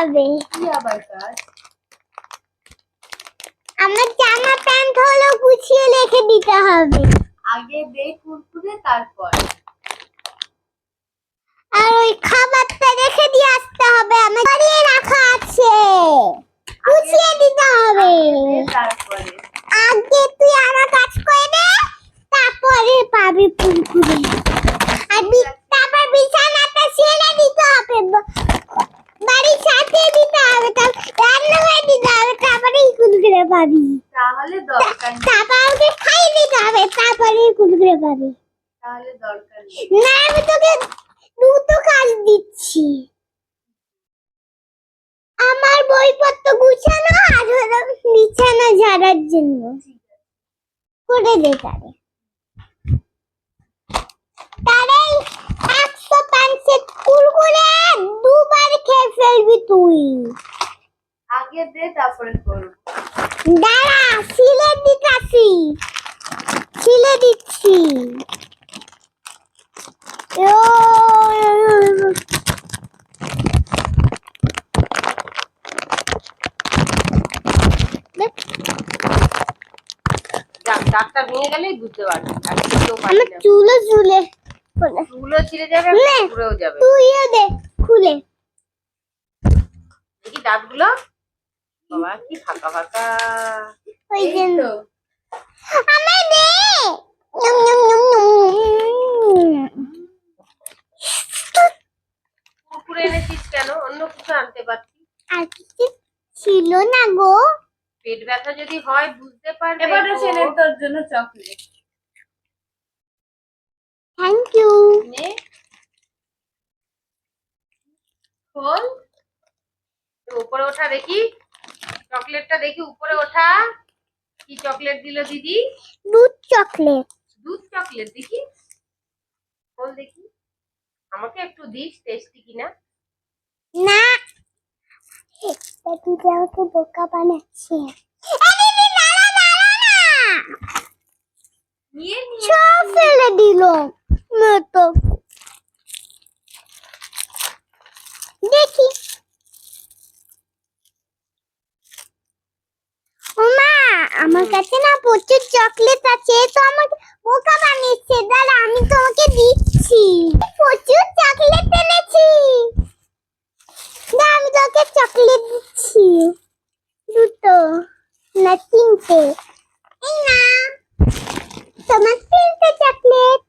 হবে। কি আবার কাজ? আমার জামা প্যান্ট হলো গুছিয়ে রেখে দিতে হবে। আগে দে কুরকুরে তারপর। আর ওই খাবারটা রেখে দিয়ে আসতে হবে আমার বাড়িয়ে রাখা আছে গুছিয়ে দিতে হবে দে তারপরে আগে তুই আমার কাজ করে দে তারপরে পাবি পুরপুরি আর বি- তারপর বিছানাটা ছেড়ে দিতে হবে ব- বাড়ির সাথে দিতে হবে তারপর রান্না করে দিতে হবে তারপরে কুলকুরে পাবি তাহলে দরকার তারপর ওকে খাইয়ে তারপরে পাবি তাহলে দরকার নেই। না আমি তোকে দুটো কাজ দিচ্ছি। আমার বইপত্র গুছানো আর হলো বিছানা ঝাড়ার জন্য। করে দে তারে। তারে একশো প্যান্সেট কুরকুরে দুবার খেয়ে ফেলবি তুই। আগে দে তারপরে করব। দাঁড়া সিলে দিতাছি। সিলে দিচ্ছি। দাগটা ভেঙে গেলেই বুঝতে পারবি। আমার চুলো ঝুলে চুলও ছিঁড়ে যাবে নে। যাবে। তুইও দে খুলে। দেখি দাঁতগুলো। বাবা কি ফাঁকা ফাঁকা। ওই জন্য তো। দে। নম নম নম নম। কুরকুরে এনেছিস কেন? অন্য কিছু আনতে পারতি? আর কিছু ছিল না গো। পেট ব্যথা যদি হয় বুঝতে পারবে এবারে। তোর জন্য চকলেট। থ্যাংক ইউ নে। খোল। উপরে ওঠা দেখি। চকলেটটা দেখি উপরে ওঠা। কি চকলেট দিল দিদি? দুধ চকলেট। দুধ চকলেট দেখি। খোল দেখি। আমাকে একটু দিস টেস্টি কিনা। না। দিদি আমাকে বোকা বানাচ্ছে। সব ফেলে দিল। মেয়েটা দেখি। আমার কাছে না প্রচুর চকলেট আছে তো আমাকে বোকা বানিয়েছে। দাঁড়া আমি তোমাকে দিচ্ছি। প্রচুর চকলেট এনেছি। দাঁড়া আমি তোকে চকলেট দিচ্ছি। দুটো না তিনটে। এই না তোমার তিনটে চকলেট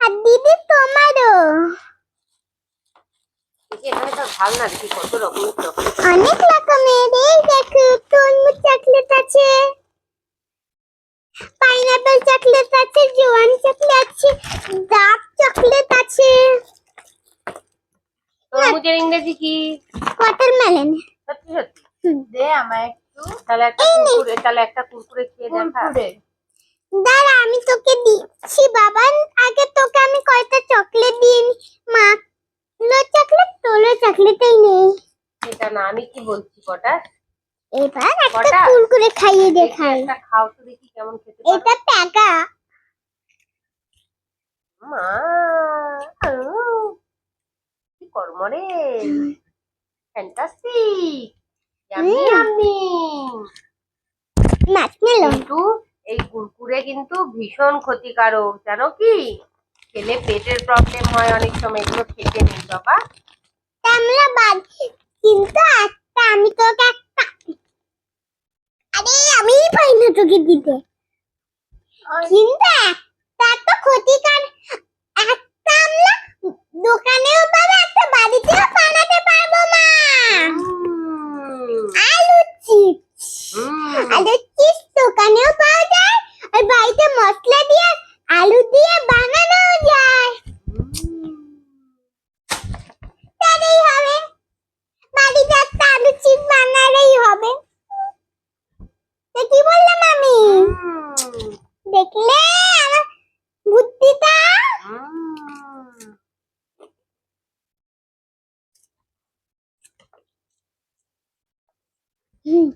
আর দিদি তোমারও। না অনেক রকমের এই দেখো তরমুজ চকলেট আছে পাইনাপেল চকলেট আছে চকলেট আছে ডার্ক চকলেট আছে। তরমুজের ইংরেজি কি? ওয়াটারমেলন। সত্যি সত্যি। দে আমায় একটু তাহলে একটা কুরকুরে তাহলে একটা কুরকুরে খেয়ে দেখা। দাঁড়া আমি তোকে দিচ্ছি বাবা। আগে তোকে আমি কয়টা চকলেট দিয়ে নি? মা লো চকলেট তোলো চকলেটই নেই। সেটা না আমি কি বলছি কটা? এবার একটা কটা? কুরকুরে খাইয়ে দেখি দেখাই। একটা খাও তো দেখি কেমন খেতে এটা প্যাকা। মা কি কর্মরে ফ্যান্টাস্টিক ইয়াম্মি হুম। ইয়াম্মি কিন্তু এই কুরকুরে কিন্তু ভীষণ ক্ষতিকারক জানো কি? খেলে পেটের প্রবলেম হয় অনেক সময় এগুলো খেতে নেই বাবা। আমরা বাদ কিন্তু একটা আমি তোকে একটা আরে আমি পাই না তোকে দিতে। কিন্তু একটা তো ক্ষতিকার একটা আমরা দোকানেও পাবো একটা বাড়িতেও বানাতে পারব হুম